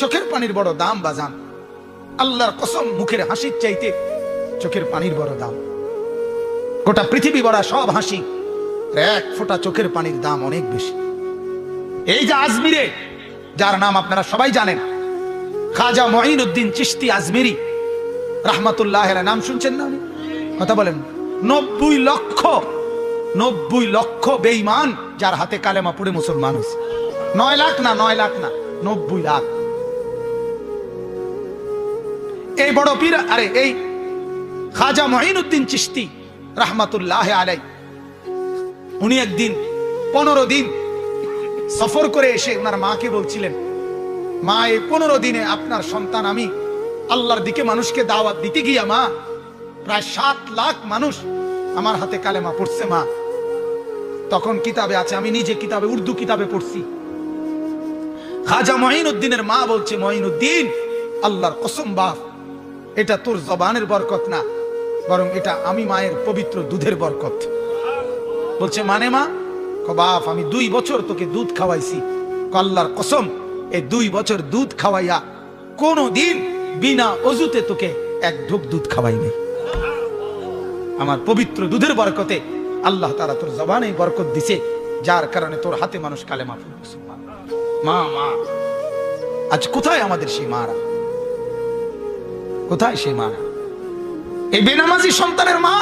চোখের পানির বড় দাম, বাজান। আল্লাহর কসম, মুখের হাসির চাইতে চোখের পানির বড় দাম। গোটা পৃথিবী বড়া সব হাসি এক ফোঁটা চোখের পানির দাম অনেক বেশি। এই যে আজমিরে, যার নাম আপনারা সবাই জানেন, খাজা মঈনুদ্দিন চিশতি আজমিরি, রাহমাতুল্লাহ নাম শুনছেন না কথা বলেন। নব্বই লক্ষ নব্বই লক্ষ বেঈমান, যার হাতে কালেমা পড়ে মুসলমান হয়েছে। নয় লাখ না, নয় লাখ না, নব্বই লাখ। এই বড় পীর, আরে এই খাজা মঈনুদ্দিন চিশতি, রাহমাতুল্লাহ আলাই উনি একদিন পনেরো দিন সফর করে এসে ওনার মাকে বলছিলেন, মা, এই পনেরো দিনে আপনার সন্তান আমি আল্লাহর দিকে মানুষকে দাওয়াত দিতে গিয়া, মা, প্রায় সাত লাখ মানুষ আমার হাতে কালেমা পড়ছে, মা। তখন কিতাবে আছে, আমি নিজে কিতাবে, উর্দু কিতাবে পড়ছি। খাজা মঈনুদ্দিনের মা বলছে, মঈনুদ্দিন, আল্লাহর কসম বাপ এটা তোর জবানের বরকত না, বরং এটা আমি মায়ের পবিত্র দুধের বরকত। বলছে মানে মা? বাপ, আমি দুই বছর তোকে দুধ খাওয়াইছি। ক আল্লাহর কসম এই দুই বছর দুধ খাওয়াইয়া কোনো দিন বিনা অজুতে তোকে এক ঢোক দুধ খাওয়াই নাই। আমার পবিত্র দুধের বরকতে আল্লাহ তারা তোর জবানে বরকত দিছে, যার কারণে তোর হাতে মানুষ কালেমা পড়ছে মা মা, আজ কোথায় আমাদের সেই মারা? কোথায় সেই মারা এই বেনামাজি সন্তানের মা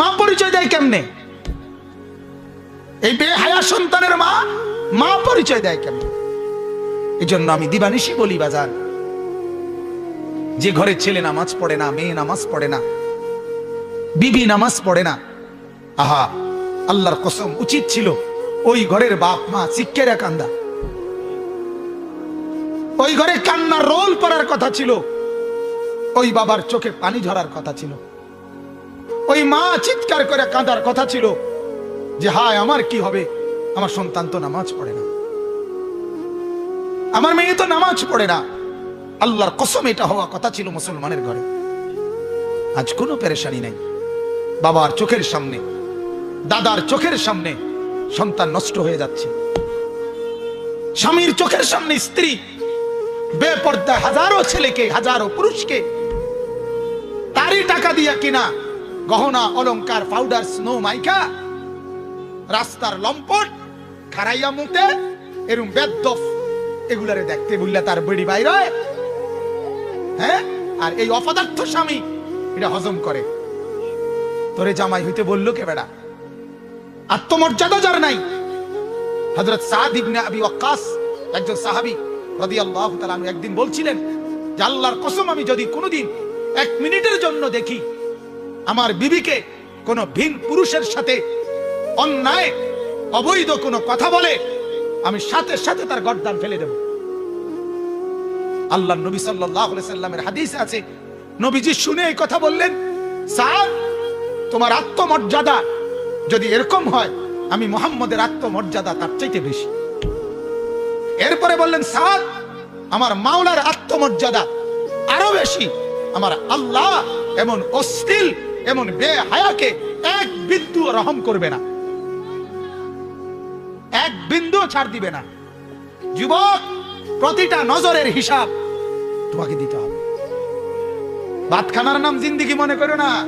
মা পরিচয় দেয় কেমনে? এই বেহায়া সন্তানের মা মা পরিচয় দেয় কেমনে? এই জন্য আমি দিবানিশি বলি বাজার যে ঘরে ছেলে নামাজ পড়ে না, মেয়ে নামাজ পড়ে না, বিবি নামাজ পড়ে না, আহা, আল্লাহর কসম উচিত ছিল ওই ঘরের বাপ মা শিক্ষেরা কান্দা। ওই ঘরে কান্নার রোল পড়ার কথা ছিল। ওই বাবার চোখে পানি ঝরার কথা ছিল। ওই মা চিৎকার করে কাঁদার কথা ছিল যে, হায়, আমার কি হবে? আমার সন্তান তো নামাজ পড়ে না। আমার মেয়ে তো নামাজ পড়ে না। আল্লাহর কসম, এটা হওয়া কথা ছিল মুসলমানের ঘরে। আজ কোনো পেরেশানি নাই। বাবার চোখের সামনে, দাদার চোখের সামনে সন্তান নষ্ট হয়ে যাচ্ছে। স্বামীর চোখের সামনে স্ত্রী বেপর্দা হাজারো ছেলেকে, হাজারো পুরুষকে তারই টাকা দিয়া কিনা। গহনা, অলংকার পাউডার স্নো মাইকা। রাস্তার লম্পট খারাইয়া মুতে, এরম বেদ্দফ এগুলারে দেখতে বললে তার বেড়ি বাইরে। হ্যাঁ? আর এই অপদার্থ স্বামী, এটা হজম করে। তোরে জামাই হইতে বলল কে বেড়া? আত্মমর্যাদা যার নাই। হজরত সাদ ইবনে আবি ওয়াক্কাস, একজন সাহাবী, রাদিয়াল্লাহু তাআলা একদিন বলছিলেন যে, আল্লাহর কসম আমি যদি কোনোদিন এক মিনিটের জন্য দেখি। আমার বিবিকে কোনো ভিন পুরুষের সাথে অন্যায়, অবৈধ কোনো কথা বলে আমি সাথে সাথে তার গর্দান ফেলে দেব। আল্লাহ নবী সাল্লামের হাদিস আছে, নবীজি শুনে এই কথা বললেন সাদ তোমার আত্মমর্যাদা যদি এরকম হয়, আমি মোহাম্মদের আত্মমর্যাদা তার চাইতে বেশি। এরপরে বললেন সাদ আমার মাওলার আত্মমর্যাদা আরও বেশি। আমার আল্লাহ এমন অশ্লীল এমন বেহায়াকে এক বিন্দু রহম করবে না। এক বিন্দু ছাড় দিবে না। যুবক, প্রতিটা নজরের হিসাব তোমাকে দিতে হবে। ভাত খানার নাম জিন্দিগি মনে করো না।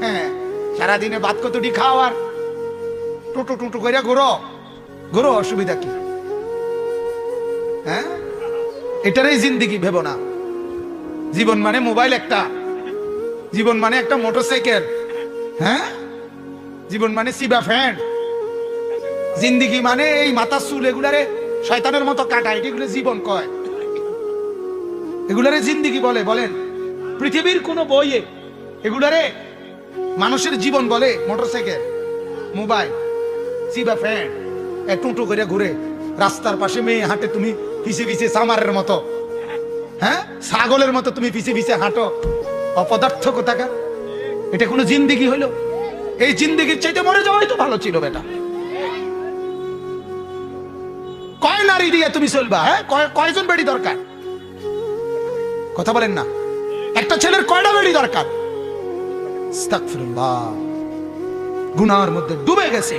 হ্যাঁ সারাদিনে ভাত কতটি খাও আর টুটু টুটু করে ঘুরো। ঘুরো, অসুবিধা কি? হ্যাঁ? এটারই জিন্দিগি ভেবো না। জীবন মানে মোবাইল একটা। জীবন মানে একটা মোটরসাইকেল। হ্যাঁ? জীবন মানে সিবা ফ্যান। জিন্দিগি মানে এই মাথার চুল এগুলারে শয়তানের মতো কাটা এগুলো জীবন কয়। এগুলারে জিন্দিগি বলে, বলেন। পৃথিবীর কোন বইয়ে এগুলারে মানুষের জীবন বলে মোটরসাইকেল, মোবাইল সিবা ফ্যান। টুটু করে ঘুরে, রাস্তার পাশে মেয়ে হাঁটে তুমি পিছে পিছে সামারের মতো। হ্যাঁ? ছাগলের মতো তুমি পিছে পিছে হাঁটো। অপদার্থ কোথাকা এটা কোনো জিন্দিগি হইল? এই জিন্দিগির চাইতে মরে যাওয়াই তো ভালো ছিল বেটা। কয় নারী দিয়ে তুমি চলবা হ্যাঁ? কয়জন বেড়ি দরকার? কথা বলেন না। একটা ছেলের কয়টা বেড়ি দরকার। গুনার মধ্যে ডুবে গেছে।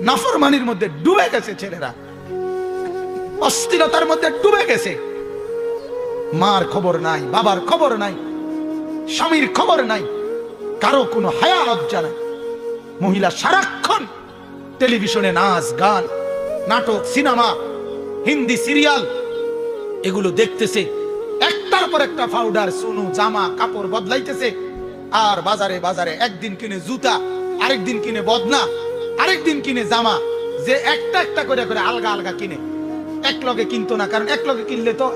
নাফরমানির মধ্যে ডুবে গেছে ছেলেরা। অস্থিরতার মধ্যে ডুবে গেছে। মার খবর নাই, বাবার খবর নাই, স্বামীর খবর নাই, কারও কোনো হায়া লজ্জা নাই। মহিলা সারাক্ষণ টেলিভিশনে নাচ, গান, নাটক, সিনেমা, হিন্দি সিরিয়াল, এগুলো দেখতেছে। একটার পর একটা পাউডার, সোনু, জামা, কাপড় বদলাইতেছে। আর বাজারে বাজারে একদিন কিনে জুতা, আরেকদিন কিনে বদনা, আরেকদিন কিনে জামা, যে একটা একটা করে করে আলগা আলগা কিনে। এক লগে কিনতো না, কারণ এক লগে কিনলে তো